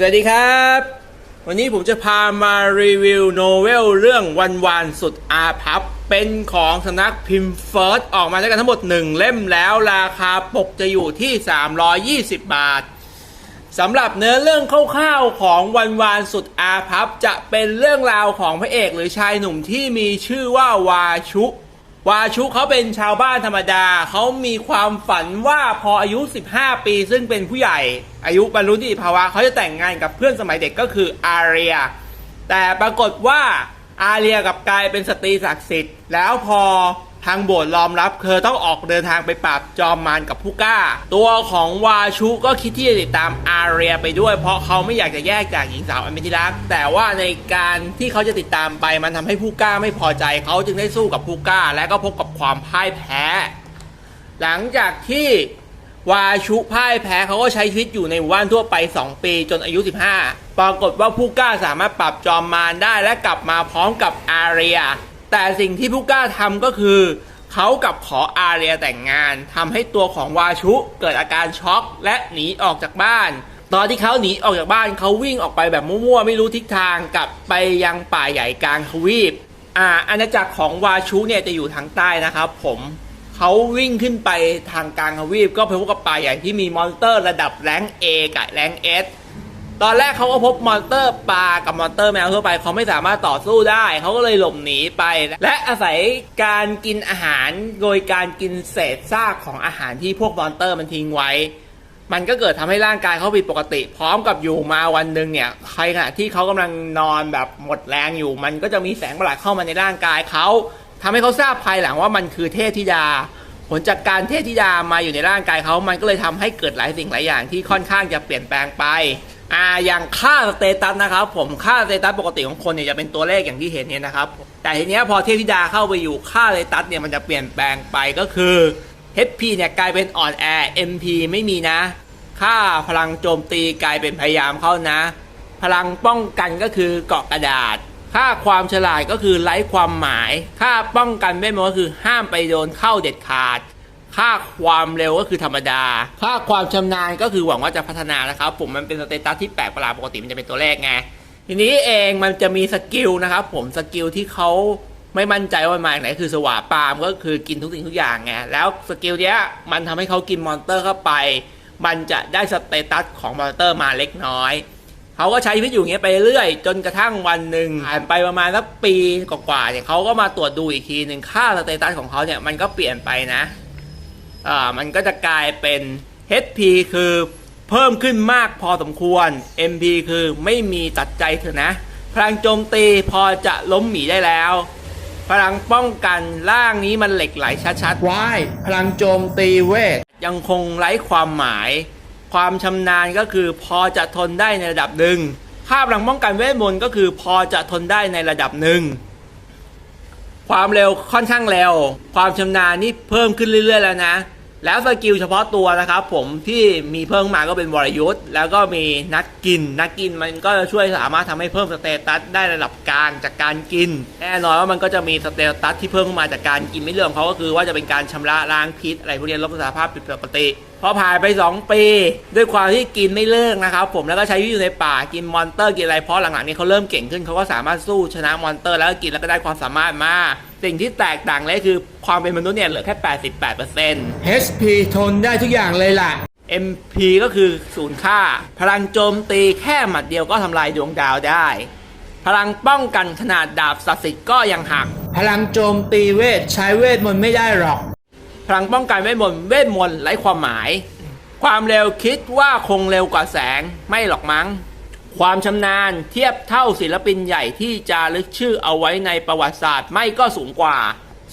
สวัสดีครับ วันนี้ผมจะพามารีวิวโนเวลเรื่องวันวานสุดอาพับ เป็นของสำนักพิมพ์เฟิร์สออกมาด้วยกันทั้งหมด 1 เล่มแล้วราคาปกจะอยู่ที่ 320 บาทสำหรับเนื้อเรื่องคร่าวๆของวันวานสุดอาพับ จะเป็นเรื่องราวของพระเอกหรือชายหนุ่มที่มีชื่อว่าวาชุ วาชุเขาเป็นชาวบ้านธรรมดา เขามีความฝันว่าพออายุ 15 ปี ซึ่งเป็นผู้ใหญ่ อายุบรรลุนิติภาวะเขาจะแต่งงานกับเพื่อนสมัยเด็กก็คืออาเรีย แต่ปรากฏว่าอาเรียกับกลายเป็นสตรีศักดิ์สิทธิ์ แล้วพอ ทางโบสถ์ยอมรับเธอต้องออกเดินทางไปปราบจอมมารกับผู้กล้า ตัวของวาชุก็คิดที่จะติดตามอาเรียไปด้วย เพราะเขาไม่อยากจะแยกจากหญิงสาวอันเป็นที่รัก แต่ว่าในการที่เขาจะติดตามไปมันทำให้ผู้กล้าไม่พอใจ เขาจึงได้สู้กับผู้กล้า และก็พบกับความพ่ายแพ้ หลังจากที่วาชุพ่ายแพ้เขาก็ใช้ชีวิตอยู่ในหมู่บ้านทั่วไป 2 ปีจนอายุ 15 ปรากฏว่าผู้กล้าสามารถปรับจอมมารได้และกลับมาพร้อมกับอาเรีย แต่สิ่งที่ผู้กล้าทำก็คือเขากับขออาเรียแต่งงานทำให้ตัวของวาชุเกิดอาการช็อกและหนีออกจากบ้าน ตอนที่เขาหนีออกจากบ้านเขาวิ่งออกไปแบบมั่วๆไม่รู้ทิศทางกลับไปยังป่าใหญ่กลางทวีปอ่าอาณาจักรของวาชุเนี่ยจะอยู่ทางใต้นะครับผมเขาวิ่งขึ้นไปทางกลางทวีปก็พบกับป่าใหญ่ที่มีมอนสเตอร์ระดับแรงเอกับแรงเอส ตอนแรกเขาก็พบมอนเตอร์ปลากับมอนเตอร์แมวทั่วไปเขาไม่สามารถต่อสู้ได้เขาก็เลยหลบหนีไป และอาศัยการกินอาหารโดยการกินเศษซากของอาหารที่พวกมอนเตอร์มันทิ้งไว้ มันก็เกิดทำให้ร่างกายเขาผิดปกติ พร้อมกับอยู่มาวันหนึ่งเนี่ยใครขณะที่เขากำลังนอนแบบหมดแรงอยู่ มันก็จะมีแสงประหลาดเข้ามาในร่างกายเขาทำให้เขาทราบภายหลังว่ามันคือเทพธิดาผลจากการเทพธิดามาอยู่ในร่างกายเขามันก็เลยทำให้เกิดหลายสิ่งหลายอย่างที่ค่อนข้างจะเปลี่ยนแปลงไป อ่าอย่างค่าสเตตัสนะครับผมค่าสเตตัสปกติของคนเนี่ยจะเป็นตัวเลขอย่างที่เห็นเนี่ยนะครับ แต่ทีเนี้ยพอเทพธิดาเข้าไปอยู่ค่าสเตตัสเนี่ยมันจะเปลี่ยนแปลงไปก็คือ HP เนี่ยกลายเป็นอ่อนแอ MP ไม่มีนะ ค่าพลังโจมตีกลายเป็นพยายามเข้านะ พลังป้องกันก็คือเกาะกระดาษ ค่าความฉลาดก็คือไร้ความหมาย ค่าป้องกันเวทมนต์ก็คือห้ามไปโดนเข้าเด็ดขาด ค่าความเร็วก็คือธรรมดา ค่าความชำนาญก็คือหวังว่าจะพัฒนานะครับผมมันเป็นสเตตัสที่แปลกประหลาดปกติมันจะเป็นตัวเลขไงทีนี้เองมันจะมีสกิลนะครับผมสกิลที่เขาไม่มั่นใจว่ามันมาจากไหนคือสวาปามก็คือกินทุกสิ่งทุกอย่างไงแล้วสกิลเนี้ยมันทำให้เขากินมอนสเตอร์เข้าไป มันจะได้สเตตัสของมอนสเตอร์มาเล็กน้อยเขาก็ใช้ชีวิตอยู่อย่างเงี้ยไปเรื่อยจนกระทั่งวันหนึ่งผ่านไปประมาณสักปีกว่าๆเนี่ยเขาก็มาตรวจดูอีกทีหนึ่งค่าสเตตัสของเขาเนี่ยมันก็เปลี่ยนไปนะ อ่ามันก็จะกลายเป็น HP คือเพิ่มขึ้นมากพอสมควร MP คือไม่มีตัดใจเถอะนะ พลังโจมตีพอจะล้มหมีได้แล้ว พลังป้องกันร่างนี้มันเหล็กไหลชัดๆว้ายพลังโจมตีเวท ยังคงไร้ความหมาย ความชำนาญก็คือพอจะทนได้ในระดับหนึ่งค่าพลังป้องกันเวทมนต์ก็คือพอจะทนได้ในระดับหนึ่ง ความเร็วค่อนข้างเร็ว ความชำนาญนี่เพิ่มขึ้นเรื่อยๆแล้วนะ แล้วสกิลเฉพาะตัวนะครับผมที่มีเพิ่มมาก็เป็นวรยุทธ์แล้วก็มีนักกิน นักกินมันก็จะช่วยสามารถทำให้เพิ่มสเตตัสได้ระดับกลางจากการกิน แน่นอนว่ามันก็จะมีสเตตัสที่เพิ่มขึ้นมาจากการกินไม่เรื่องเขาก็คือว่าจะเป็นการชำระล้างพิษอะไรพวกนี้ลดสภาพผิดปกติพอผ่านไป 2 ปี ด้วยความที่กินไม่เลิกนะครับผมแล้วก็ใช้ชีวิตอยู่ในป่ากินมอนเตอร์กินอะไรเพราะหลังๆนี้เขาเริ่มเก่งขึ้นเขาก็สามารถสู้ชนะมอนเตอร์แล้วก็กินแล้วก็ได้ความสามารถมา สิ่งที่แตกต่างเลยคือความเป็นมนุษย์เนี่ยเหลือแค่ 88% HP ทนได้ทุกอย่างเลยล่ะ MP ก็คือศูนย์ค่า พลังโจมตีแค่หมัดเดียวก็ทำลายดวงดาวได้ พลังป้องกันขนาดดาบศักดิ์สิทธิ์ก็ยังหัก พลังโจมตีเวทใช้เวทมนต์ไม่ได้หรอก พลังป้องกันเวทมนต์เวทมนต์ไร้ความหมาย ความเร็วคิดว่าคงเร็วกว่าแสงไม่หรอกมั้ง ความชำนาญเทียบเท่าศิลปินใหญ่ที่จะลึกชื่อเอาไว้ในประวัติศาสตร์ไม่ก็สูงกว่า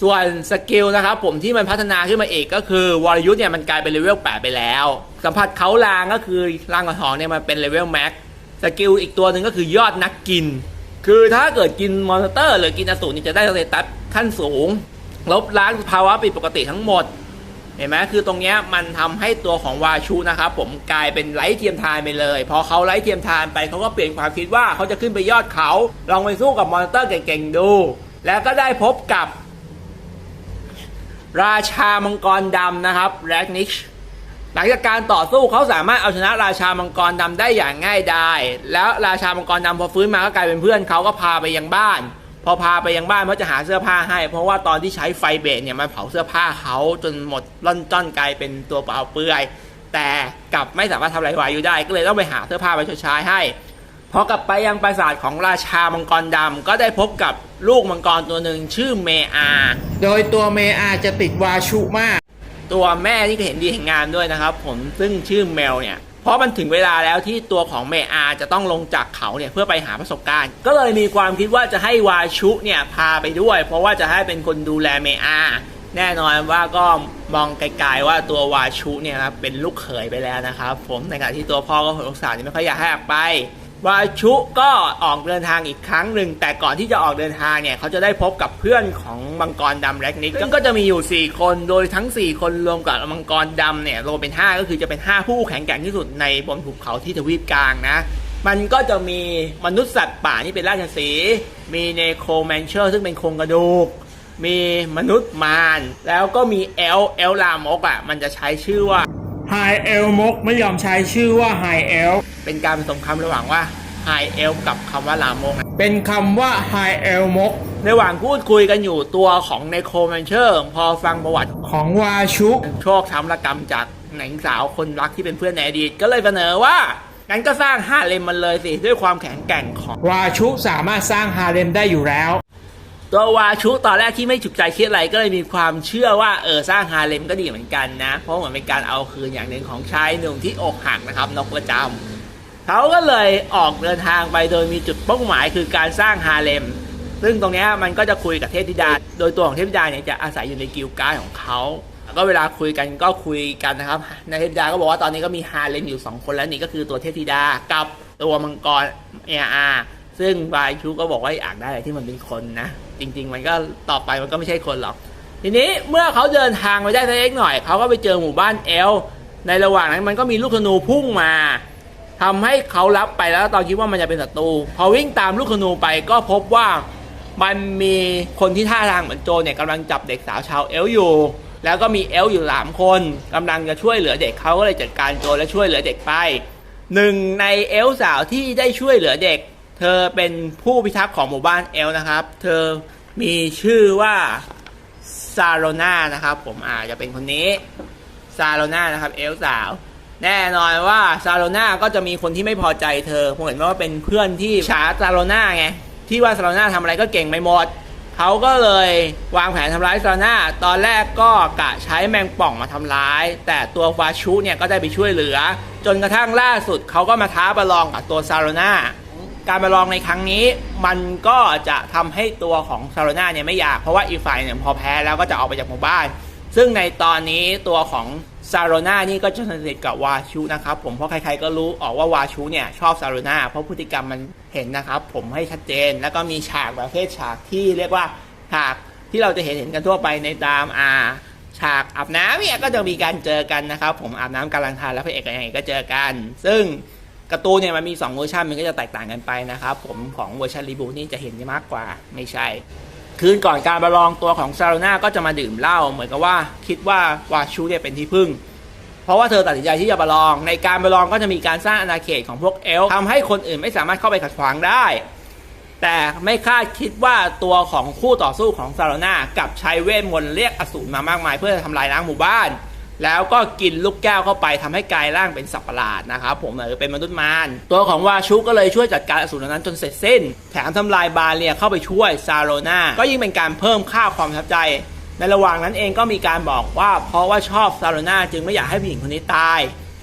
ส่วนสกิลนะครับผมที่มันพัฒนาขึ้นมาเอกก็คือวรยุทธ์เนี่ยมันกลายเป็นเลเวล8ไปแล้ว สัมผัสเขาลางก็คือลางกระหองเนี่ยมันเป็นเลเวลแม็กสกิลอีกตัวหนึ่งก็คือยอดนักกิน คือถ้าเกิดกินมอนสเตอร์ หรือกินอสูรนี่จะได้สเตตัสขั้นสูง ลบล้างภาวะผิดปกติทั้งหมด เห็นไหมคือตรงนี้มันทำให้ตัวของวาชูนะครับผมกลายเป็นไร้เทียมทานไปเลย พอเขาไร้เทียมทานไปเขาก็เปลี่ยนความคิดว่าเขาจะขึ้นไปยอดเขา ลองไปสู้กับมอนสเตอร์เก่งๆดู แล้วก็ได้พบกับ ราชามังกรดำนะครับแร็กนิชหลังจากการต่อสู้เขาสามารถเอาชนะราชามังกรดำได้อย่างง่ายดายแล้วราชามังกรดำพอฟื้นมาก็กลายเป็นเพื่อนเขาก็พาไปยังบ้าน พอพาไปยังบ้านเขาจะหาเสื้อผ้าให้ เพราะว่าตอนที่ใช้ไฟเบสเนี่ยมันเผาเสื้อผ้าเขาจนหมดล่อนจ้อนกลายเป็นตัวเปล่าเปลือย แต่กลับไม่สามารถทำอะไรวายุได้ ก็เลยต้องไปหาเสื้อผ้าไปชดใช้ให้พอกลับไปยังปราสาทของราชามังกรดำก็ได้พบกับลูกมังกรตัวหนึ่งชื่อเมอา โดยตัวเมอาจะติดวาชุมาก ตัวแม่นี่ก็เห็นดีเห็นงามด้วยนะครับ ผมซึ่งชื่อเมลเนี่ย เพราะมันถึงเวลาแล้วที่ตัวของเมอาจะต้องลงจากเขาเนี่ยเพื่อไปหาประสบการณ์ ก็เลยมีความคิดว่าจะให้วาชุเนี่ยพาไปด้วย เพราะว่าจะให้เป็นคนดูแลเมอาแน่นอนว่าก็มองไกลๆว่าตัววาชุเนี่ยนะเป็นลูกเขยไปแล้วนะครับผมในขณะที่ตัวพ่อก็สงสารไม่ค่อยอยากให้ออกไป วาชุก็ออกเดินทางอีกครั้งหนึ่ง แต่ก่อนที่จะออกเดินทางเนี่ยเขาจะได้พบกับเพื่อนของมังกรดำแร็กนิกซึ่งก็จะมีอยู่ 4 คนโดยทั้ง 4 คนรวมกับมังกรดำเนี่ยรวมเป็น 5 ก็คือจะเป็น 5 ผู้แข็งแกร่งที่สุดในบนภูเขาที่ทวีปกลางนะมันก็จะมีมนุษย์สัตว์ป่านี่เป็นราชสีห์มีเนโครแมนเชอร์ซึ่งเป็นโครงกระดูก มีมนุษย์มารแล้วก็มีเอลเอลลามกอะมันจะใช้ชื่อว่า ไฮเอลมกไม่ยอมใช้ชื่อว่าไฮเอลเป็นการผสมคำระหว่างว่าไฮเอลกับคำว่าลามกเป็นคำว่าไฮเอลมกระหว่างพูดคุยกันอยู่ตัวของในโครแมนเชอร์ พอฟังประวัติของวาชุโชคช้ำระกรรมจากหญิงสาวคนรักที่เป็นเพื่อนในอดีตก็เลยเสนอว่างั้นก็สร้างฮาเลมมันเลยสิ ด้วยความแข็งแกร่งของ วาชุสามารถสร้างฮาเลมได้อยู่แล้ว ตัววาชุตอนแรกที่ไม่ฉุกใจคิดอะไรก็เลยมีความเชื่อว่าเออสร้างฮาเลมก็ดีเหมือนกันนะ เพราะเหมือนเป็นการเอาคืนอย่างหนึ่งของชายหนุ่มที่อกหักนะครับนกประจำเขาก็เลยออกเดินทางไปโดยมีจุดเป้าหมายคือการสร้างฮาเลม ซึ่งตรงนี้มันก็จะคุยกับเทพธิดา โดยตัวของเทพธิดาเนี่ยจะอาศัยอยู่ในกิลการ์ของเขาแล้วก็เวลาคุยกันก็คุยกันนะครับในเทพธิดาก็บอกว่าตอนนี้ก็มีฮาเลมอยู่สองคนแล้วนี่ก็คือตัวเทพธิดากับตัวมังกรเออาซึ่งบายชูก็บอกว่าอยากได้อะไรที่มันเป็นคนนะ จริง ๆ มันก็ต่อไปมันก็ไม่ใช่คนหรอก ทีนี้เมื่อเขาเดินทางไปได้สักเล็กหน่อย เขาก็ไปเจอหมู่บ้านเอล ในระหว่างนั้นมันก็มีลูกธนูพุ่งมาทำให้เขารับไปแล้วตอนคิดว่ามันจะเป็นศัตรู พอวิ่งตามลูกธนูไปก็พบว่ามันมีคนที่ท่าทางเหมือนโจเนี่ยกำลังจับเด็กสาวชาวเอลอยู่ แล้วก็มีเอลอยู่สามคนกำลังจะช่วยเหลือเด็กเขาก็เลยจัดการโจและช่วยเหลือเด็กไปหนึ่งในเอลสาวที่ได้ช่วยเหลือเด็ก เธอเป็นผู้พิทักษ์ของหมู่บ้านเอลนะครับ เธอมีชื่อว่าซาโรนานะครับ ผมอาจจะเป็นคนนี้ซาโรนานะครับ เอลสาว แน่นอนว่าซาโรนาก็จะมีคนที่ไม่พอใจเธอผมเห็นว่าเป็นเพื่อนที่ฉาซาโรนาไงที่ว่าซาโรนาทำอะไรก็เก่งไปหมดเขาก็เลยวางแผนทำร้ายซาโรนาตอนแรกก็กะใช้แมงป่องมาทำร้าย แต่ตัววาชุเนี่ยก็ได้ไปช่วยเหลือ จนกระทั่งล่าสุดเขาก็มาท้าประลองกับตัวซาโรนา การประลองในครั้งนี้มันก็จะทำให้ตัวของซาโรนาเนี่ยไม่อยาก เพราะว่าอีกฝ่ายเนี่ยพอแพ้แล้วก็จะออกไปจากหมู่บ้าน ซึ่งในตอนนี้ตัวของซาโรนานี่ก็จะสนิทกับวาชูนะครับผมเพราะใครๆก็รู้ออกว่าวาชูเนี่ยชอบซาโรนาเพราะพฤติกรรมมันเห็นนะครับ ผมให้ชัดเจนแล้วก็มีฉากประเภทฉากที่เรียกว่าฉากที่เราจะเห็นเห็นกันทั่วไปในตามอาฉากอาบน้ำเนี่ยก็จะมีการเจอกันนะครับ ผมอาบน้ำกำลังทานแล้วพระเอกกับนางเอกก็เจอกัน ซึ่ง การ์ตูนเนี่ยมันมี 2 เวอร์ชันมันก็จะแตกต่างกันไปนะครับ ผมของเวอร์ชันรีบูทนี่จะเห็นมากกว่าไม่ใช่ คืนก่อนการประลองตัวของซาโรน่าก็จะมาดื่มเหล้าเหมือนกับว่าคิดว่าวาชูเนี่ยเป็นที่พึ่ง เพราะว่าเธอตัดสินใจที่จะประลอง ในการประลองก็จะมีการสร้างอาณาเขตของพวกเอลทำให้คนอื่นไม่สามารถเข้าไปขัดขวางได้ แต่ไม่คาดคิดว่าตัวของคู่ต่อสู้ของซาโรน่ากับใช้เวทมนต์เรียกอสูรมามากมาย เพื่อจะทำลายล้างหมู่บ้าน แล้วก็กินลูกแก้วเข้าไปทำให้กายร่างเป็นสัตว์ประหลาดนะครับผมหรือเป็นมนุษย์มารตัวของวาชุก็เลยช่วยจัดการอสูรนั้นจนเสร็จสิ้น แถมทำลายบาเลียเข้าไปช่วยซาโรนาก็ยิ่งเป็นการเพิ่มค่าความประทับใจ ในระหว่างนั้นเองก็มีการบอกว่า เพราะว่าชอบซาโรนาจึงไม่อยากให้ผู้หญิงคนนี้ตาย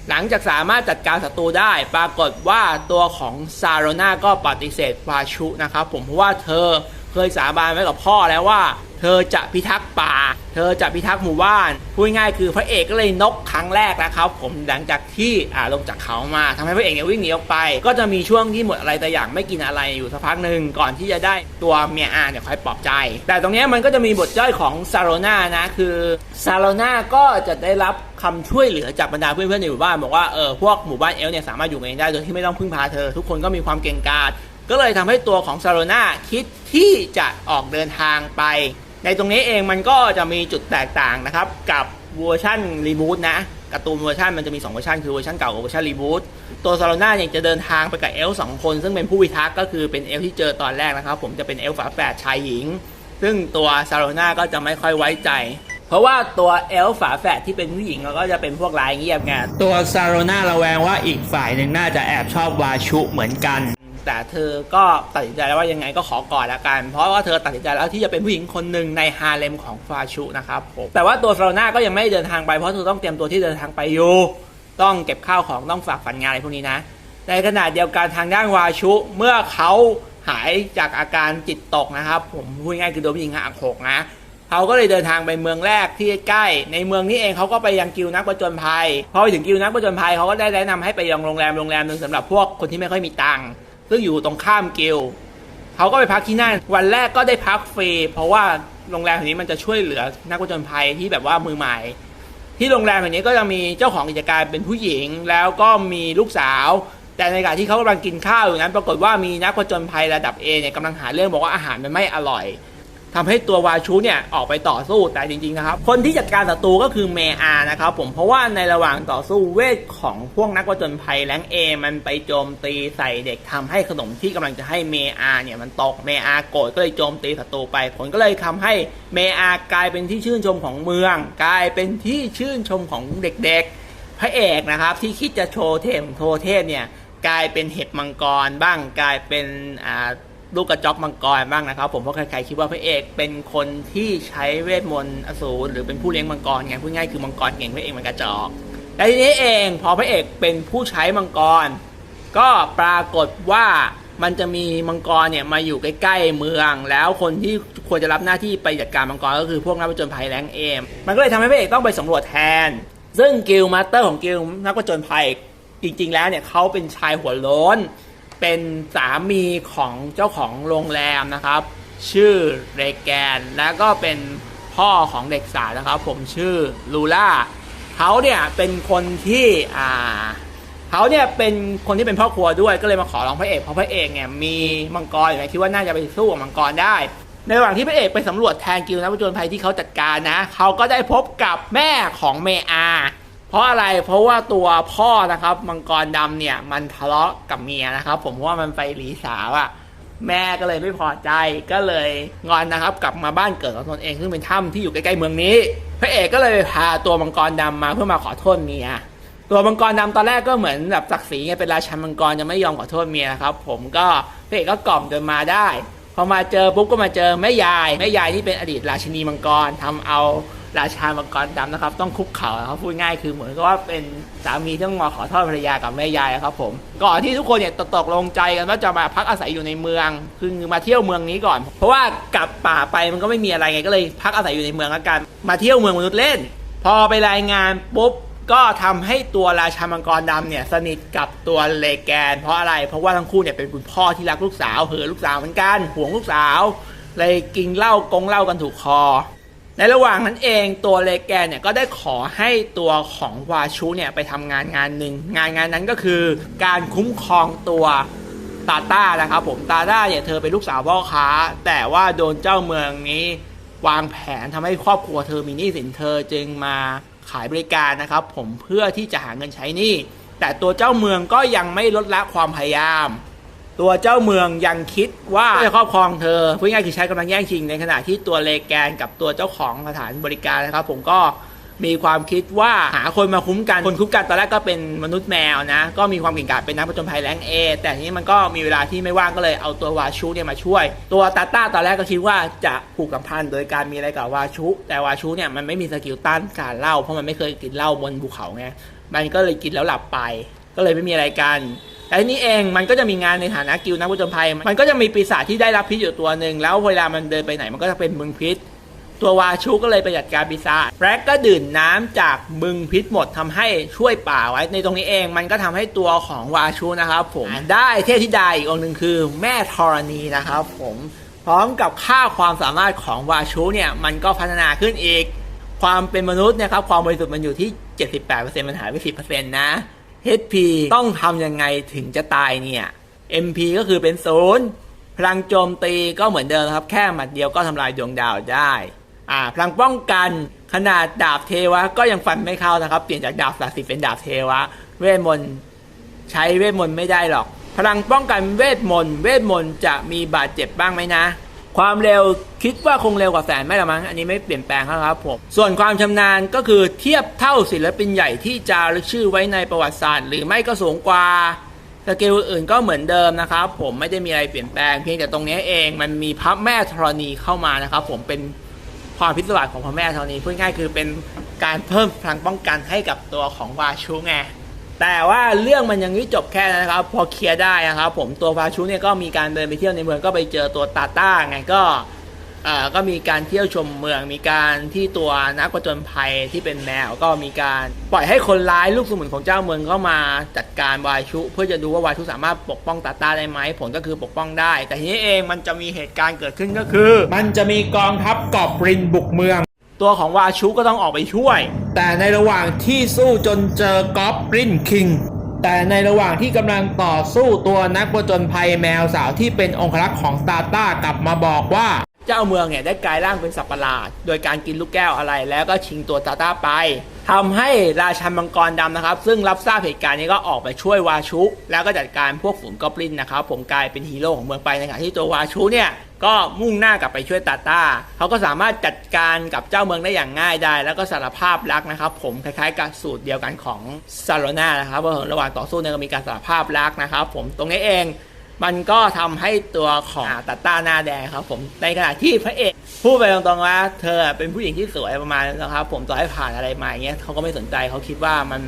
หลังจากสามารถจัดการศัตรูได้ ปรากฏว่าตัวของซาโรนาก็ปฏิเสธวาชุนะครับผมเพราะว่าเธอ เคยสาบานไว้กับพ่อแล้วว่า เธอจะพิทักษ์ป่า เธอจะพิทักษ์หมู่บ้านพูดง่ายคือพระเอกก็เลยนกครั้งแรกนะครับ ผมหลังจากที่อ่าลงจากเขามาทำให้พระเอกเนี่ยวิ่งหนีออกไป ก็จะมีช่วงที่หมดอะไรแต่อย่างไม่กินอะไรอยู่สักพักหนึ่งก่อนที่จะได้ตัวเมียอาเนี่ยคอยปลอบใจ แต่ตรงนี้มันก็จะมีบทย่อยของซาโรนานะคือซาโรนาก็จะได้รับคำช่วยเหลือจากบรรดาเพื่อนๆในหมู่บ้านบอกว่าเออพวกหมู่บ้านเอลเนี่ยสามารถอยู่กันเองได้โดยที่ไม่ต้องพึ่งพาเธอ ทุกคนก็มีความเก่งกาจ ก็เลยทำให้ตัวของซาโรนาคิดที่จะออกเดินทางไป ในตรงนี้เองมันก็จะมีจุดแตกต่างนะครับ กับเวอร์ชันรีบูทนะการ์ตูนเวอร์ชันมันจะมี 2 เวอร์ชันคือเวอร์ชันเก่ากับเวอร์ชันรีบูตตัวซาโลนาเนี่ยจะเดินทางไปกับเอลสองคน ซึ่งเป็นผู้พิทักษ์ก็คือเป็นเอลที่เจอตอนแรกนะครับ ผมจะเป็นเอลฝาแฝดชายหญิง ซึ่งตัวซาโลนาก็จะไม่ค่อยไว้ใจเพราะว่าตัวเอลฝาแฝดที่เป็นผู้หญิงเราก็จะเป็นพวกรายเงียบไงตัวซาโลนาระแวงว่าอีกฝ่ายหนึ่งน่าจะแอบชอบวาชุเหมือนกัน แต่เธอก็ตัดสินใจแล้วว่ายังไงก็ขอกอดละกัน เพราะว่าเธอตัดสินใจแล้วที่จะเป็นผู้หญิงคนหนึ่งในฮาเลมของฟาชุนะครับผมแต่ว่าตัวซาโลนาก็ยังไม่เดินทางไปเพราะเธอต้องเตรียมตัวที่เดินทางไปอยู่ต้องเก็บข้าวของต้องฝากฝันงานอะไรพวกนี้นะ ในขณะเดียวกันทางด้านวาชุเมื่อเขาหายจากอาการจิตตกนะครับ ผมพูดง่ายคือโดนผู้หญิงหักหกนะเขาก็เลยเดินทางไปเมืองแรกที่ใกล้ ในเมืองนี้เองเขาก็ไปยังกิวนักประจนภัยพอไปถึงกิวนักประจนภัยเขาก็ได้แนะนำให้ไปยังโรงแรมโรงแรมหนึ่งสำหรับพวกคนที่ไม่ค่อยมีตังค์ ซึ่งอยู่ตรงข้ามเกลเขาก็ไปพักที่นั่น วันแรกก็ได้พักฟรีเพราะว่าโรงแรมแห่งนี้มันจะช่วยเหลือนักประจนภัยที่แบบว่ามือใหม่ ที่โรงแรมแห่งนี้ก็จะมีเจ้าของกิจการเป็นผู้หญิง แล้วก็มีลูกสาว แต่ในขณะที่เขากำลังกินข้าวอยู่นั้น ปรากฏว่ามีนักผจญภัยระดับ A เนี่ยกำลังหาเรื่องบอกว่าอาหารมันไม่อร่อย ทำให้ตัววาชูเนี่ยออกไปต่อสู้แต่จริงๆนะครับ คนที่จัดการศัตรูก็คือเมอานะครับผมเพราะว่าในระหว่างต่อสู้เวทของพวกนักผจญภัยแรงเอมันไปโจมตีใส่เด็กทำให้ขนมที่กำลังจะให้เมอาเนี่ยมันตกเมอาโกรธก็เลยโจมตีศัตรูไป ผลก็เลยทำให้เมอากลายเป็นที่ชื่นชมของเมือง กลายเป็นที่ชื่นชมของเด็กๆ พระเอกนะครับที่คิดจะโชว์เทมโทเทพเนี่ยกลายเป็นเห็บมังกรบ้างกลายเป็นอ่า ลูกกระจอกมังกรบ้างนะครับ ผมเพราะใครๆคิดว่าพระเอกเป็นคนที่ใช้เวทมนต์อสูรหรือเป็นผู้เลี้ยงมังกรไงพูดง่ายคือมังกรเก่งพระเอกมันกระจอกและทีนี้เองพอพระเอกเป็นผู้ใช้มังกร ก็ปรากฏว่ามันจะมีมังกรเนี่ยมาอยู่ใกล้ๆเมือง แล้วคนที่ควรจะรับหน้าที่ไปจัดการมังกรก็คือพวกนักผจญภัยแรงเอมมันก็เลยทำให้พระเอกต้องไปสำรวจแทน ซึ่งกิลมาสเตอร์ของกิลนักผจญภัยจริงๆ แล้วเนี่ยเขาเป็นชายหัวโล้น เป็นสามีของเจ้าของโรงแรมนะครับ ชื่อเรแกน แล้วก็เป็นพ่อของเด็กสาวนะครับ ผมชื่อลูล่าเขาเนี่ยเป็นคนที่อ่าเขาเนี่ยเป็นคนที่เป็นพ่อครัวด้วยก็เลยมาขอร้องพระเอกเพราะพระเอกเนี่ยมีมังกรอยู่ในคิดว่าน่าจะไปสู้กับมังกรได้ ในระหว่างที่พระเอกไปสำรวจแทนกิลนักผจญภัยที่เขาจัดการนะเขาก็ได้พบกับแม่ของเมอา เพราะอะไรเพราะว่าตัวพ่อนะครับมังกรดำเนี่ย มันทะเลาะกับเมียนะครับ ผมว่ามันไปหลีสาวอะแม่ก็เลยไม่พอใจก็เลยงอนนะครับ กลับมาบ้านเกิดของตนเองซึ่งเป็นถ้ำที่อยู่ใกล้ๆเมืองนี้พระเอกก็เลยพาตัวมังกรดำมาเพื่อมาขอโทษเมียตัวมังกรดำตอนแรกก็เหมือนแบบศักดิ์ศรีไงเป็นราชันมังกรจะไม่ยอมขอโทษเมียนะครับ ผมก็พระเอกก็กล่อมจนมาได้พอมาเจอปุ๊บก็มาเจอแม่ยายแม่ยายนี่เป็นอดีตราชินีมังกรทำเอา ราชามังกรดำนะครับ ต้องคุกเข่านะครับพูดง่ายคือเหมือนกับว่าเป็นสามีที่ต้องมาขอโทษภรรยากับแม่ยายนะครับผมก่อนที่ทุกคนเนี่ยตกตกลงใจกันว่าจะมาพักอาศัยอยู่ในเมือง คือมาเที่ยวเมืองนี้ก่อน เพราะว่ากลับป่าไปมันก็ไม่มีอะไรไงก็เลยพักอาศัยอยู่ในเมืองแล้วกัน มาเที่ยวเมืองมนุษย์เล่น พอไปรายงานปุ๊บก็ทำให้ตัวราชามังกรดำเนี่ยสนิทกับตัวเลแกน เพราะอะไร เพราะว่าทั้งคู่เนี่ยเป็นคุณพ่อที่รักลูกสาวเหอลูกสาวเหมือนกันห่วงลูกสาวเลยกินเหล้ากงเหล้ากันถูกคอ ในระหว่างนั้นเองตัวเลแกนเนี่ยก็ได้ขอให้ตัวของวาชูเนี่ยไปทำงานงานหนึ่งงานงานนั้นก็คือการคุ้มครองตัวตาต้านะครับผมตาต้าเนี่ยเธอเป็นลูกสาวพ่อค้า แต่ว่าโดนเจ้าเมืองนี้วางแผนทำให้ครอบครัวเธอมีหนี้สินเธอจึงมาขายบริการนะครับ ผมเพื่อที่จะหาเงินใช้หนี้แต่ตัวเจ้าเมืองก็ยังไม่ลดละความพยายาม ตัวเจ้าเมืองยังคิดว่าจะครอบครองเธอพูดง่ายคือใช้กำลังแย่งชิงในขณะที่ตัวเลแกนกับตัวเจ้าของสถานบริการนะครับ ผมก็มีความคิดว่าหาคนมาคุ้มกัน คนคุ้มกันตอนแรกก็เป็นมนุษย์แมวนะ ก็มีความเก่งกาจเป็นนักผจญภัยแรงเอแต่ทีนี้มันก็มีเวลาที่ไม่ว่างก็เลยเอาตัววาชูเนี่ยมาช่วย ตัวตาต้าตอนแรกก็คิดว่าจะผูกสัมพันธ์โดยการมีอะไรกับวาชูแต่วาชูเนี่ยมันไม่มีสกิลต้านการเหล้าเพราะมันไม่เคยกินเหล้าบนภูเขาไงมันก็เลยกินแล้วหลับไป ก็เลยไม่มีอะไรกัน แต่ทีนี้เองมันก็จะมีงานในฐานะกิลด์นักผจญภัย มันก็จะมีปีศาจที่ได้รับพิษอยู่ตัวหนึ่งแล้วเวลามันเดินไปไหนมันก็จะเป็นมึงพิษ ตัววาชูก็เลยไปจัดการปีศาจแบล็กก็ดื่มน้ำจากบึงพิษหมดทำให้ช่วยป่าไว้ ในตรงนี้เองมันก็ทำให้ตัวของวาชูนะครับผมได้เทพธิดาอีกองค์หนึ่งคือแม่ธรณีนะครับผมพร้อมกับค่าความสามารถของวาชูเนี่ยมันก็พัฒนาขึ้นอีก ความเป็นมนุษย์เนะครับความบริสุทธิ์มันอยู่ที่ 78%มันหายไป 10%นะ HP ต้องทำยังไงถึงจะตายเนี่ย MP ก็คือเป็นศูนย์พลังโจมตีก็เหมือนเดิมครับ แค่หมัดเดียวก็ทำลายดวงดาวได้อ่าพลังป้องกันขนาดดาบเทวะก็ยังฟันไม่เข้านะครับ เปลี่ยนจากดาบศักดิ์สิทธิ์เป็นดาบเทวะ เวทมนต์ใช้เวทมนต์ไม่ได้หรอก พลังป้องกันเวทมนต์เวทมนต์จะมีบาดเจ็บบ้างไหมนะ ความเร็วคิดว่าคงเร็วกว่าแสนไม่ละมั้ง อันนี้ไม่เปลี่ยนแปลงครับผม ส่วนความชำนาญก็คือเทียบเท่าศิลปินใหญ่ที่จารึกชื่อไว้ในประวัติศาสตร์ หรือไม่ก็สูงกว่าสกิลอื่นก็เหมือนเดิมนะครับผมไม่ได้มีอะไรเปลี่ยนแปลงเพียงแต่ตรงนี้เองมันมีพระแม่ธรณีเข้ามานะครับผมเป็นความพิศวาสของพระแม่ธรณีพูดง่ายคือเป็นการเพิ่มพลังป้องกันให้กับตัวของวาชุไง แต่ว่าเรื่องมันยังไม่จบแค่นั้นนะครับ พอเคลียร์ได้นะครับ ผมตัววาชุเนี่ยก็มีการเดินไปเที่ยวในเมืองก็ไปเจอตัวตาต้าไงก็เอ่อก็มีการเที่ยวชมเมือง มีการที่ตัวนักประจนภัยที่เป็นแมวก็มีการปล่อยให้คนร้ายลูกสมุนของเจ้าเมืองเขามาจัดการวายชุ เพื่อจะดูว่าวายชุสามารถปกป้องตาตาได้ไหมผลก็คือปกป้องได้ แต่ทีนี้เองมันจะมีเหตุการณ์เกิดขึ้นก็คือ มันจะมีกองทัพกอบรินบุกเมือง ตัวของวาชูก็ต้องออกไปช่วย แต่ในระหว่างที่สู้จนเจอกอบรินคิง แต่ในระหว่างที่กำลังต่อสู้ตัวนักประจนภัยแมวสาวที่เป็นองครักษ์ของตาต้ากลับมาบอกว่า เจ้าเมืองเนี่ยได้กลายร่างเป็นสัตว์ประหลาด โดยการกินลูกแก้วอะไรแล้วก็ชิงตัวตาต้าไปทำให้ราชันมังกรดำนะครับ ซึ่งรับทราบเหตุการณ์นี้ก็ออกไปช่วยวาชุ แล้วก็จัดการพวกฝูงกอบลินนะครับ ผมกลายเป็นฮีโร่ของเมืองไปในขณะที่ตัววาชุเนี่ยก็มุ่งหน้ากลับไปช่วยตาต้า เขาก็สามารถจัดการกับเจ้าเมืองได้อย่างง่ายได้ แล้วก็สารภาพรักนะครับ ผมคล้ายๆ กับสูตรเดียวกันของซาโลนานะครับว่าระหว่างต่อสู้เนี่ยก็มีการสารภาพรักนะครับ ผมตรงนี้เอง มันก็ทำให้ตัวของตาต้าหน้าแดงครับผมในขณะที่พระเอกพูดไปตรงๆว่า เธอเป็นผู้หญิงที่สวยประมาณนั้นนะครับ ผมต่อให้ผ่านอะไรมาอย่างเงี้ยเขาก็ไม่สนใจเขาคิดว่ามัน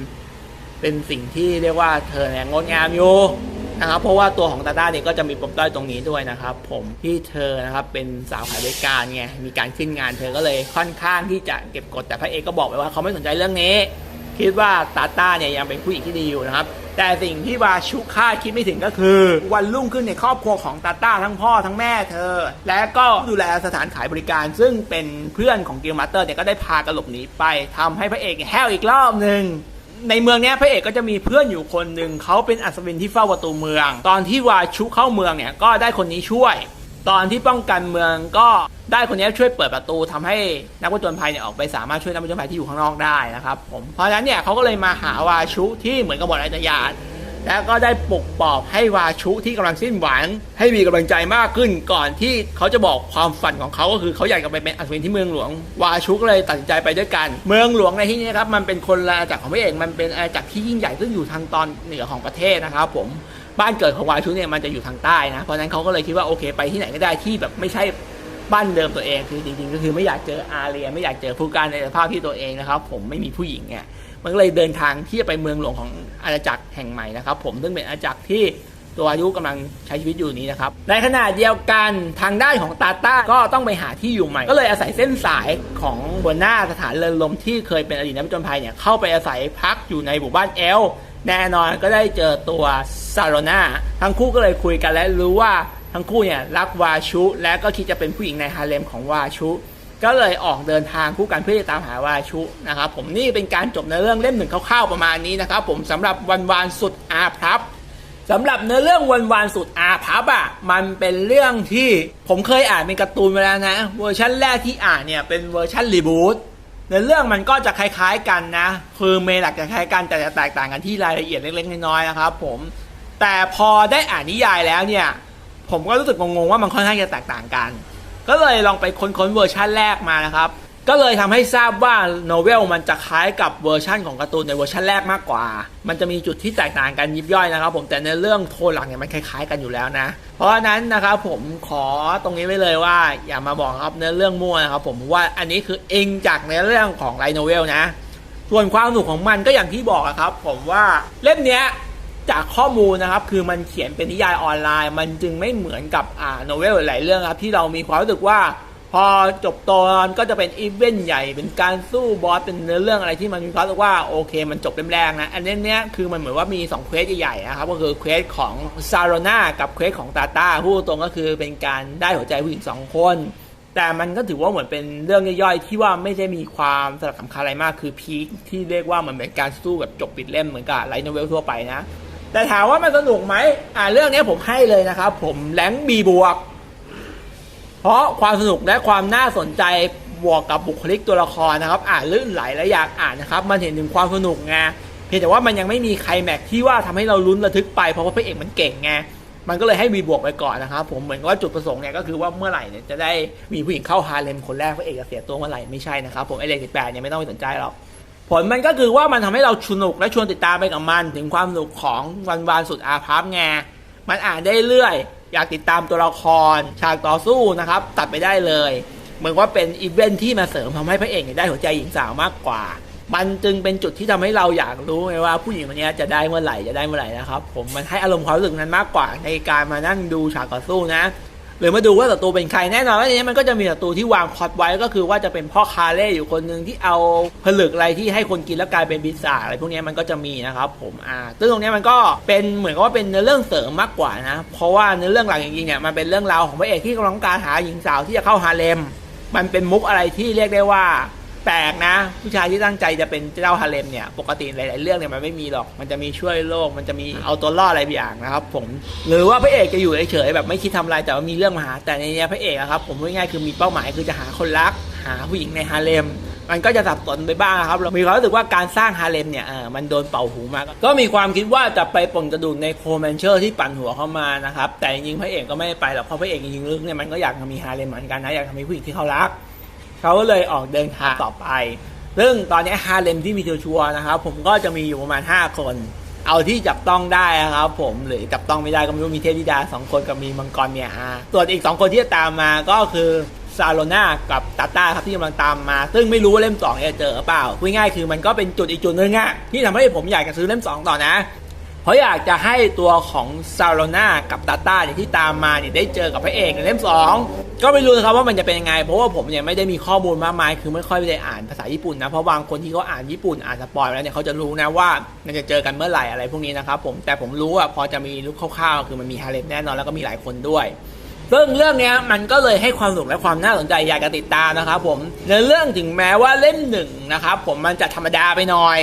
เป็นสิ่งที่เรียกว่าเธอเนี่ยงดงามอยู่นะครับ เพราะว่าตัวของตาต้าเนี่ยก็จะมีปมด้อยตรงนี้ด้วยนะครับ ผมที่เธอนะครับเป็นสาวขายบริการไงมีการขึ้นงานเธอก็เลยค่อนข้างที่จะเก็บกดแต่พระเอกก็บอกไปว่าเขาไม่สนใจเรื่องนี้ คิดว่าตาต้าเนี่ยยังเป็นผู้หญิงที่ดีอยู่นะครับ แต่สิ่งที่วาชุคาดคิดไม่ถึงก็คือ วันรุ่งขึ้นในครอบครัวของตาต้าทั้งพ่อทั้งแม่เธอ และก็ดูแลสถานขายบริการ ซึ่งเป็นเพื่อนของกิลมาสเตอร์เนี่ยก็ได้พากันหลบหนีไปทำให้พระเอกแห้วอีกรอบหนึ่งในเมืองเนี้ยพระเอกก็จะมีเพื่อนอยู่คนหนึ่งเขาเป็นอัศวินที่เฝ้าประตูเมือง ตอนที่วาชุเข้าเมืองเนี่ยก็ได้คนนี้ช่วย ตอนที่ป้องกันเมืองก็ได้คนนี้ช่วยเปิดประตูทำให้นักผจญภัยเนี่ยออกไปสามารถช่วยนักผจญภัยที่อยู่ข้างนอกได้นะครับผมเพราะฉะนั้นเนี่ยเขาก็เลยมาหาวาชุที่เหมือนกับบทอาจยานแล้วก็ได้ปลุกปลอบให้วาชุที่กำลังสิ้นหวัง ให้มีกำลังใจมากขึ้นก่อนที่เขาจะบอกความฝันของเขาก็คือเขาอยากจะไปเป็นอัศวินที่เมืองหลวง วาชุก็เลยตัดสินใจไปด้วยกัน เมืองหลวงในที่นี้ครับมันเป็นคนละอาณาจักรของพระเอกมันเป็นอาณาจักรที่ยิ่งใหญ่ซึ่งอยู่ทางตอนเหนือของประเทศนะครับผม บ้านเกิดของวาชุเนี่ยมันจะอยู่ทางใต้นะ เพราะนั้นเขาก็เลยคิดว่าโอเคไปที่ไหนก็ได้ที่แบบไม่ใช่บ้านเดิมตัวเองคือจริงๆ ก็คือไม่อยากเจออาเรียไม่อยากเจอผู้การในสภาพที่ตัวเองนะครับ ผมไม่มีผู้หญิงเนี่ยมันก็เลยเดินทางที่จะไปเมืองหลวงของอาณาจักรแห่งใหม่นะครับ ผมซึ่งเป็นอาณาจักรที่ตัวอายุกำลังใช้ชีวิตอยู่นี้นะครับ ในขณะเดียวกันทางด้านของตาต้าก็ต้องไปหาที่อยู่ใหม่ ก็เลยอาศัยเส้นสายของหัวหน้าสถานเรือนลมที่เคยเป็นอดีตนักผจญภัยเนี่ยเข้าไปอาศัยพักอยู่ในหมู่บ้านเอล แน่นอนก็ได้เจอตัวซาโรนาทั้งคู่ก็เลยคุยกันและรู้ว่าทั้งคู่เนี่ยรักวาชุ และก็คิดจะเป็นผู้หญิงในฮาเลมของวาชุ ก็เลยออกเดินทางคู่กันเพื่อจะตามหาวาชุนะครับผมนี่เป็นการจบในเรื่องเล่มหนึ่งคร่าวๆประมาณนี้นะครับผมสำหรับวันวานสุดอาพับสำหรับเนื้อเรื่องวันวานสุดอาพับอะมันเป็นเรื่องที่ผมเคยอ่านเป็นการ์ตูนมาแล้วนะ เวอร์ชันแรกที่อ่านเนี่ยเป็นเวอร์ชันรีบูท ในเรื่องมันก็จะคล้ายๆกันนะ คือเมนหลักจะคล้ายกันแต่จะแตกต่างกันที่รายละเอียดเล็กๆน้อยๆนะครับ ผมแต่พอได้อ่านนิยายแล้วเนี่ย ผมก็รู้สึกงงๆว่ามันค่อนข้างจะแตกต่างกัน ก็เลยลองไปค้นๆเวอร์ชันแรกมานะครับ ก็เลยทำให้ทราบว่าโนเวลมันจะคล้ายกับเวอร์ชันของการ์ตูนในเวอร์ชันแรกมากกว่า มันจะมีจุดที่แตกต่างกันยิบย่อยนะครับ ผมแต่ในเรื่องโทนหลังเนี่ยมันคล้ายๆกันอยู่แล้วนะ เพราะฉะนั้นนะครับผมขอตรงนี้ไว้เลยว่า อย่ามาบอกครับเนื้อเรื่องมั่วนะครับผมว่าอันนี้คือเองจากในเรื่องของไลโนเวลนะ ส่วนความสนุกของมันก็อย่างที่บอกครับ ผมว่าเล่มเนี้ยจากข้อมูลนะครับคือมันเขียนเป็นนิยายออนไลน์ มันจึงไม่เหมือนกับอ่าโนเวลหลายเรื่องครับที่เรามีความรู้สึกว่า พอจบตอนก็จะเป็นอีเวนต์ใหญ่เป็นการสู้บอสเป็นเนื้อเรื่องอะไรที่มันมีความรู้ว่าโอเค มันจบเล่มแรกนะอันนี้เนี้ยคือมันเหมือนว่ามี2เควสใหญ่ๆนะครับก็คือเควสของซาโรนากับเควสของตาตาพูดตรงก็คือเป็นการได้หัวใจผู้หญิงสองคน แต่มันก็ถือว่าเหมือนเป็นเรื่องย่อยๆ ที่ว่าไม่ได้มีความสลักสำคัญอะไรมากคือพีคที่เรียกว่ามันเป็นการสู้แบบจบปิดเล่มเหมือนกับไลท์โนเวลทั่วไปนะแต่ถามว่ามันสนุกไหมอ่าเรื่องนี้ผมให้เลยนะครับผมแรงบีบวก เพราะความสนุกและความน่าสนใจบวกกับบุคลิกตัวละครนะครับ อ่านลื่นไหลและอยากอ่านนะครับ มันเห็นถึงความสนุกไงเพียงแต่ว่ามันยังไม่มีใครแม็กที่ว่าทำให้เราลุ้นระทึกไปเพราะว่าพระเอกมันเก่งไงมันก็เลยให้วีบวกไปก่อนนะครับผมเหมือนกับว่าจุดประสงค์เนี่ยก็คือว่าเมื่อไหร่เนี่ยจะได้มีผู้หญิงเข้าฮาเลมคนแรกพระเอกจะเสียตัวเมื่อไหร่ไม่ใช่นะครับผมไอเลขสิบแปดเนี่ยไม่ต้องไปสนใจหรอกผลมันก็คือว่ามันทำให้เราสนุกและชวนติดตามไปกับมัน ถึงความสนุกของวันวานสุดอาภัพไงมันอ่านได้เรื่อย อยากติดตามตัวละครฉากต่อสู้นะครับ ตัดไปได้เลย เหมือนว่าเป็นอีเวนท์ที่มาเสริมทำให้พระเอกได้หัวใจหญิงสาวมากกว่า มันจึงเป็นจุดที่ทำให้เราอยากรู้ไงว่าผู้หญิงคนนี้จะได้เมื่อไหร่จะได้เมื่อไหร่นะครับ ผมมันให้อารมณ์ความรู้สึกนั้นมากกว่าในการมานั่งดูฉากต่อสู้นะ หรือมาดูว่าศัตรูเป็นใครแน่นอนว่าในนี้มันก็จะมีศัตรูที่วางพอตไว้ก็คือว่าจะเป็นพ่อคาเล่อยู่คนหนึ่งที่เอาผลึกอะไรที่ให้คนกินแล้วกลายเป็นปีศาจอะไรพวกนี้มันก็จะมีนะครับผมอ่าซึ่งตรงนี้มันก็เป็นเหมือนกับว่าเป็นเนื้อเรื่องเสริมมากกว่านะเพราะว่าเนื้อเรื่องหลักจริงๆเนี่ยมันเป็นเรื่องราวของพระเอกที่กำลังการหาหญิงสาวที่จะเข้าฮาเลมมันเป็นมุกอะไรที่เรียกได้ว่า ปลกนะ ผู้ชายที่ตั้งใจจะเป็นเจ้าฮาเลมเนี่ย ปกติหลาย ๆ เรื่องเนี่ยมันไม่มีหรอก มันจะมีช่วยโลก มันจะมีเอาตัวรอดอะไรบางอย่างนะครับ ผม หรือว่าพระเอกจะอยู่เฉยๆแบบไม่คิดทำอะไรแต่ว่ามีเรื่องมาหา แต่ในเนี้ยพระเอกอะครับ ผมพูดง่ายๆคือมีเป้าหมายคือจะหาคนรัก หาผู้หญิงในฮาเลมมันก็จะสับสนไปบ้างครับ เรามีความรู้สึกว่าการสร้างฮาเลมเนี่ยเออมันโดนเป่าหูมาก ก็มีความคิดว่าจะไปปลงกระดูกในโคแมนเชอร์ที่ปั่นหัวเข้ามานะครับ แต่จริงพระเอกก็ไม่ไปหรอก เพราะพระเอกจริงๆลึกเนี่ยมันก็อยากมีฮาเลมเหมือนกันนะ อยากมีผู้หญิงที่เขารัก เขาก็เลยออกเดินทางต่อไป ซึ่งตอนนี้ฮาเลมที่มีชัวร์ๆนะครับ ผมก็จะมีอยู่ประมาณ 5 คน เอาที่จับต้องได้นะครับ ผมหรือจับต้องไม่ได้ก็ไม่รู้มีเทพธิดา 2 คนกับมีมังกรเมียอาส่วนอีก 2 คนที่จะตามมาก็คือซาโลนากับตาต้าครับที่กำลังตามมา ซึ่งไม่รู้ว่าเล่ม2จะเจอหรือเปล่าพูดง่ายๆคือมันก็เป็นจุดอีกจุดหนึงอะที่ทำให้ผมอยากจะซื้อเล่ม 2 ต่อนะ เพราะอยากจะให้ตัวของซาโลนากับตาต้าเนี่ยที่ตามมาเนี่ยได้เจอกับพระเอกในเล่มสองก็ไม่รู้นะครับว่ามันจะเป็นยังไง เพราะว่าผมเนี่ยไม่ได้มีข้อมูลมากมาย คือไม่ค่อยได้อ่านภาษาญี่ปุ่นนะ เพราะบางคนที่เขาอ่านญี่ปุ่นอ่านสปอยแล้วเนี่ยเขาจะรู้นะว่ามันจะเจอกันเมื่อไหร่อะไรพวกนี้นะครับผมแต่ผมรู้อะพอจะมีรูปคร่าวๆคือมันมีฮาเลมแน่นอนแล้วก็มีหลายคนด้วยซึ่องเรื่องเนี้ยมันก็เลยให้ความสนุกและความน่าสนใจอยากจะติดตามนะครับผมในเรื่องถึงแม้ว่าเล่มหนึ่งนะครับผมมันจะธรรมดาไปหน่อย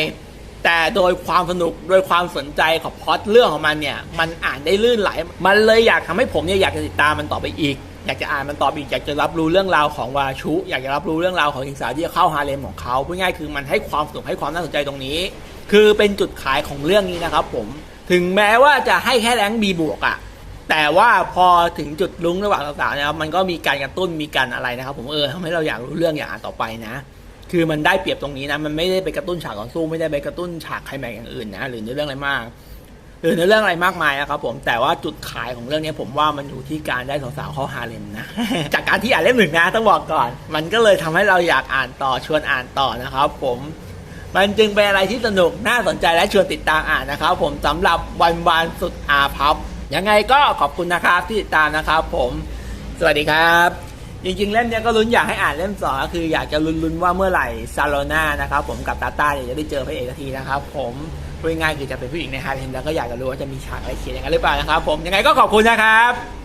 แต่โดยความสนุกโดยความสนใจของพล็อตเรื่องของมันเนี่ย มันอ่านได้ลื่นไหล มันเลยอยากทำให้ผมเนี่ยอยากจะติดตามมันต่อไปอีก อยากจะอ่านมันต่อไปอีกอยากจะรับรู้เรื่องราวของวาชุ อยากจะรับรู้เรื่องราวของหญิงสาวที่เข้าฮาเลมของเขาพูดง่ายคือมันให้ความสนุกให้ความน่าสนใจตรงนี้ คือเป็นจุดขายของเรื่องนี้นะครับ ผมถึงแม้ว่าจะให้แค่แรงบีบวกอะแต่ว่าพอถึงจุดลุ้งระหว่างสาวๆนะครับมันก็มีการกระตุ้นมีการอะไรนะครับ ผมเออทำให้เราอยากรู้เรื่องอยากอ่านต่อไปนะ คือมันได้เปรียบตรงนี้นะ มันไม่ได้ไปกระตุ้นฉากต่อสู้ไม่ได้ไปกระตุ้นฉากไคลแม็กอย่างอื่นนะหรือในเรื่องอะไรมาก หรือในเรื่องอะไรมากมายนะครับผมแต่ว่าจุดขายของเรื่องนี้ผมว่ามันอยู่ที่การได้สาวๆเข้าฮาเลมนะ จากการที่อ่านเล่มหนึ่งนะต้องบอกก่อน มันก็เลยทำให้เราอยากอ่านต่อชวนอ่านต่อนะครับ ผมมันจึงเป็นอะไรที่สนุกน่าสนใจและชวนติดตามอ่านนะครับ ผมสำหรับวันวานสุดอาพับยังไงก็ขอบคุณนะครับที่ติดตามนะครับ ผม สวัสดีครับ จริงๆเล่มนี้ก็ลุ้นอยากให้อ่านเล่มสองก็คืออยากจะลุ้นๆว่าเมื่อไหร่ซาโลนานะครับผมกับตาต้าเนี่ยจะได้เจอพระเอกทีนะครับผมพูดง่ายๆคือจะเป็นผู้หญิงในฮาเลมแล้วก็อยากจะรู้ว่าจะมีฉากอะไรเขียนอย่างนั้นหรือเปล่านะครับผมยังไงก็ขอบคุณนะครับ